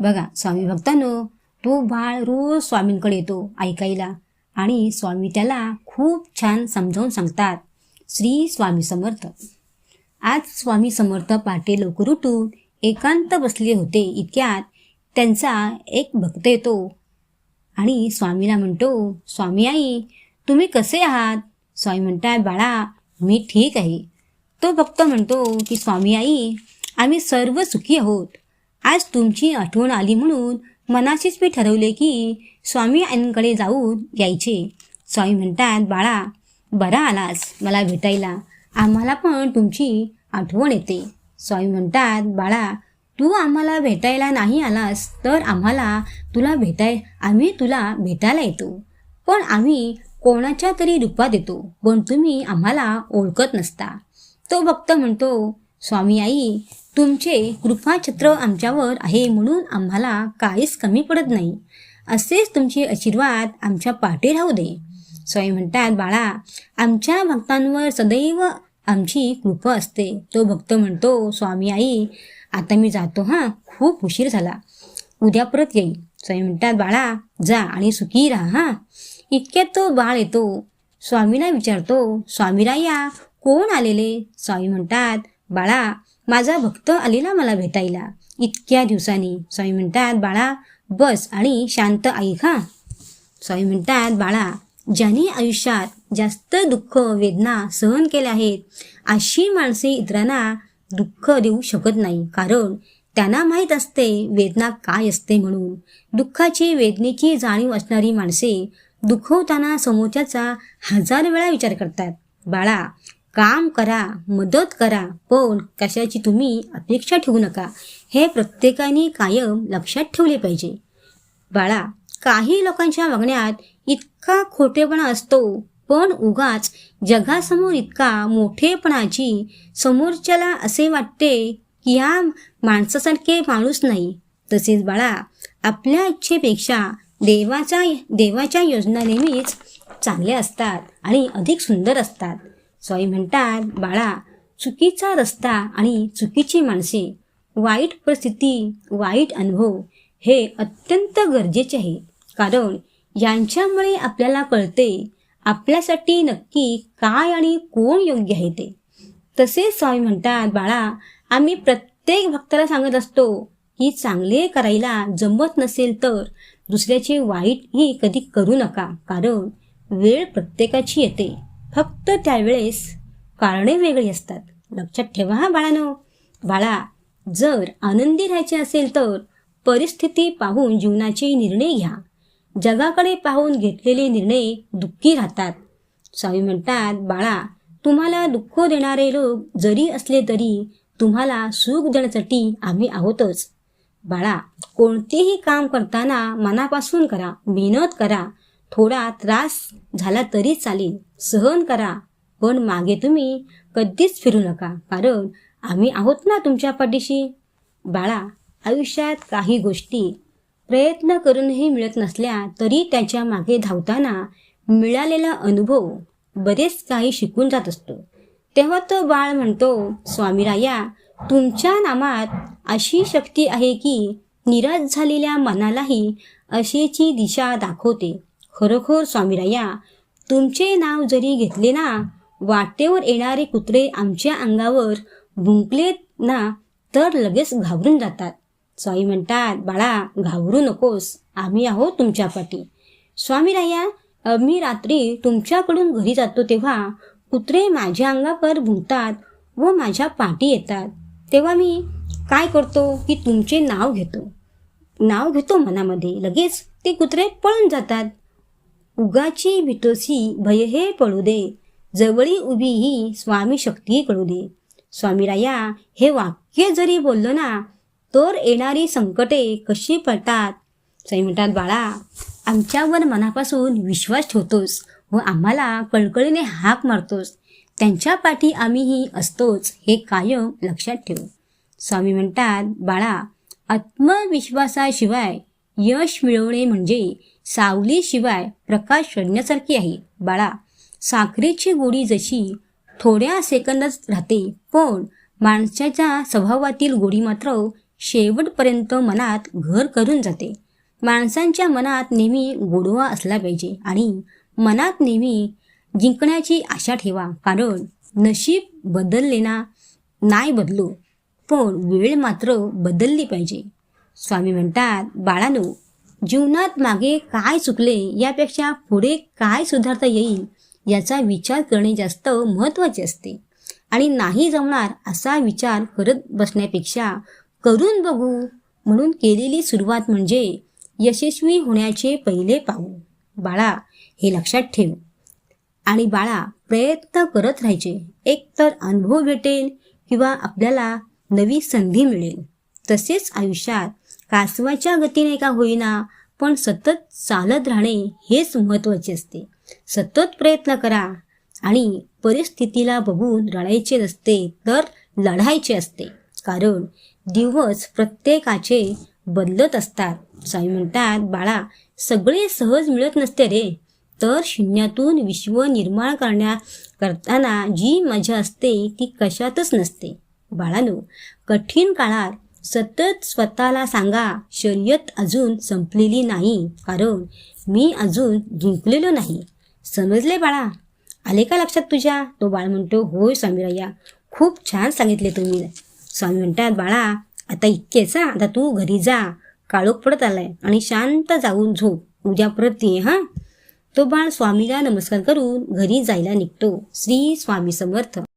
बघा स्वामी भक्तानो तो बाळ रोज स्वामींकडे येतो ऐकायला आणि स्वामी त्याला खूप छान समजावून सांगतात श्री स्वामी समर्थ. आज स्वामी समर्थ पहाटे लवकर उठून एकांत बसले होते. इतक्यात त्यांचा एक भक्त येतो आणि स्वामीला म्हणतो स्वामी आई तुम्ही कसे आहात? स्वामी म्हणताय बाळा मी ठीक आहे. तो भक्त म्हणतो की स्वामी आई आम्ही सर्व सुखी आहोत. आज तुमची आठवण आली म्हणून मनाशीच मी ठरवले की स्वामी आईंकडे जाऊन यायचे. स्वामी म्हणतात बाळा बरा आलास मला भेटायला. आम्हाला पण तुमची आठवण येते. स्वामी म्हणतात बाळा तू आम्हाला भेटायला नाही आलास तर आम्हाला तुला भेटाय आम्ही तुला भेटायला येतो. पण आम्ही कोणाच्या तरी रूपात येतो पण तुम्ही आम्हाला ओळखत नसता. तो भक्त म्हणतो स्वामी आई तुमचे कृपाछत्र आमच्यावर आहे म्हणून आम्हाला काहीच कमी पडत नाही. असेच तुमचे आशीर्वाद आमच्या पाठी राहू दे. स्वामी म्हणतात बाळा आमच्या भक्तांवर सदैव आमची कृपा असते. तो भक्त म्हणतो स्वामी आई आता मी जातो हां खूप उशीर झाला. उद्या परत येईल. स्वामी म्हणतात बाळा जा आणि सुखी राहा हां. इतक्यात तो बाळ येतो. स्वामीला विचारतो स्वामीला या कोण आलेले? स्वामी म्हणतात बाळा माझा भक्त आलेला मला भेटायला. इतक्या दिवसांनी. स्वामी म्हणतात बाळा बस आणि शांत ऐका स्वामी म्हणतात बाळा ज्यांनी आयुष्यात जास्त दुःख वेदना सहन केल्या आहेत अशी माणसे इतरांना दुःख देऊ शकत नाही. कारण त्यांना माहीत असते वेदना काय असते म्हणून. दुःखाची वेदनेची जाणीव असणारी माणसे दुखवताना समोरच्याचा हजार वेळा विचार करतात. बाळा काम करा मदत करा पण कशाची तुम्ही अपेक्षा ठेवू नका. हे प्रत्येकाने कायम लक्षात ठेवले पाहिजे. बाळा काही लोकांच्या वागण्यात इतका खोटेपणा असतो पण उगाच जगासमोर इतका मोठेपणाची समोरच्याला असे वाटते की या माणसासारखे माणूस नाही. तसेच बाळा आपल्या इच्छेपेक्षा देवाच्या देवाच्या योजना नेहमीच चांगल्या असतात आणि अधिक सुंदर असतात. स्वाई म्हणतात बाळा चुकीचा रस्ता आणि चुकीची माणसे वाईट परिस्थिती वाईट अनुभव हे अत्यंत गरजेचे आहे. कारण यांच्यामुळे आपल्याला कळते आपल्यासाठी नक्की काय आणि कोण योग्य आहे ते. तसेच स्वामी म्हणतात बाळा आम्ही प्रत्येक भक्ताला सांगत असतो की चांगले करायला जमत नसेल तर दुसऱ्याचे वाईटही कधी करू नका. कारण वेळ प्रत्येकाची येते. फक्त त्यावेळेस कारणे वेगळी असतात. लक्षात ठेवा हा बाळानो. बाळा जर आनंदी राहायचे असेल तर परिस्थिती पाहून जीवनाचे निर्णय घ्या. जगाकडे पाहून घेतलेले निर्णय दुःखी राहतात. स्वामी म्हणतात बाळा तुम्हाला दुःख देणारे लोक जरी असले तरी तुम्हाला सुख देण्यासाठी आम्ही आहोतच. बाळा कोणतेही काम करताना मनापासून करा मेहनत करा थोडा त्रास झाला तरी चालेल. सहन करा. पण मागे तुम्ही कधीच फिरू नका. कारण आम्ही आहोत ना तुमच्या पाठीशी. बाळा आयुष्यात काही गोष्टी प्रयत्न करूनही मिळत नसल्या तरी त्याच्यामागे धावताना मिळालेला अनुभव बरेच काही शिकून जात असतो. तेव्हा तो बाळ म्हणतो स्वामीराया तुमच्या नामात अशी शक्ती आहे की निराश झालेल्या मनालाही अशीची दिशा दाखवते. खरोखर स्वामीराया तुमचे नाव जरी घेतले ना वाटेवर येणारे कुत्रे आमच्या अंगावर भुंकले ना तर लगेच घाबरून जातात. स्वामी म्हणतात बाळा घाबरू नकोस. आम्ही आहोत तुमच्या पाठी. स्वामीराया मी रात्री तुमच्याकडून घरी जातो तेव्हा कुत्रे माझ्या अंगावर भुंकतात व माझ्या पाठी येतात. तेव्हा मी काय करतो की तुमचे नाव घेतो. नाव घेतो मनामध्ये. लगेच ते कुत्रे पळून जातात. उगाची मिटोसी भय हे पळू दे जवळी उभी ही स्वामी शक्ती कळू दे. स्वामीराया हे वाक्य जरी बोललं ना तर येणारी संकटे कशी पडतात? स्वामी म्हणतात बाळा आमच्यावर मनापासून विश्वास ठेवतोस व आम्हाला कळकळीने हाक मारतोस. त्यांच्या पाठी आम्हीही असतोच हे कायम लक्षात ठेव. स्वामी म्हणतात बाळा आत्मविश्वासाशिवाय यश मिळवणे म्हणजे सावलीशिवाय प्रकाश शोधण्यासारखी आहे. बाळा साखरेची गोडी जशी थोड्या सेकंदच राहते पण माणसाच्या स्वभावातील गोडी मात्र शेवटपर्यंत मनात घर करून जाते. माणसांच्या मनात नेहमी गोडवा असला पाहिजे आणि मनात नेहमी जिंकण्याची आशा ठेवा. कारण नशीब बदलले ना नाही बदलू पण वेळ मात्र बदलली पाहिजे. स्वामी म्हणतात बाळानो जीवनात मागे काय चुकले यापेक्षा पुढे काय सुधारता येईल याचा विचार करणे जास्त महत्त्वाचे असते. आणि नाही जमणार असा विचार करत बसण्यापेक्षा करून बघू म्हणून केलेली सुरुवात म्हणजे यशस्वी होण्याचे पहिले पाऊल. बाळा हे लक्षात ठेव. आणि बाळा प्रयत्न करत राहायचे. एक तर अनुभव भेटेल किंवा आपल्याला नवी संधी मिळेल. तसेच आयुष्यात कासवाच्या गतीने का होईना पण सतत चालत राहणे हेच महत्त्वाचे असते. सतत प्रयत्न करा आणि परिस्थितीला बघून रडायचे नसते तर लढायचे असते. कारण दिवस प्रत्येकाचे बदलत असतात. साई म्हणतात बाळा सगळे सहज मिळत नसते रे. तर शून्यातून विश्व निर्माण करण्या करताना जी मजा असते ती कशातच नसते. बाळानो कठीण काळात सतत स्वतःला सांगा शर्यत अजून संपलेली नाही. कारण मी अजून जिंकलेलो नाही. समजले बाळा? आले का लक्षात तुझ्या? तो बाळ म्हणतो होय स्वामीराया खूप छान सांगितले तुम्ही. स्वामी म्हणतात बाळा आता इतकेच हा आता तू घरी जा. काळोख पडत आलाय आणि शांत जाऊन झोप. उद्या परत ये हां. तो बाळ स्वामीला नमस्कार करून घरी जायला निघतो. श्री स्वामी समर्थ.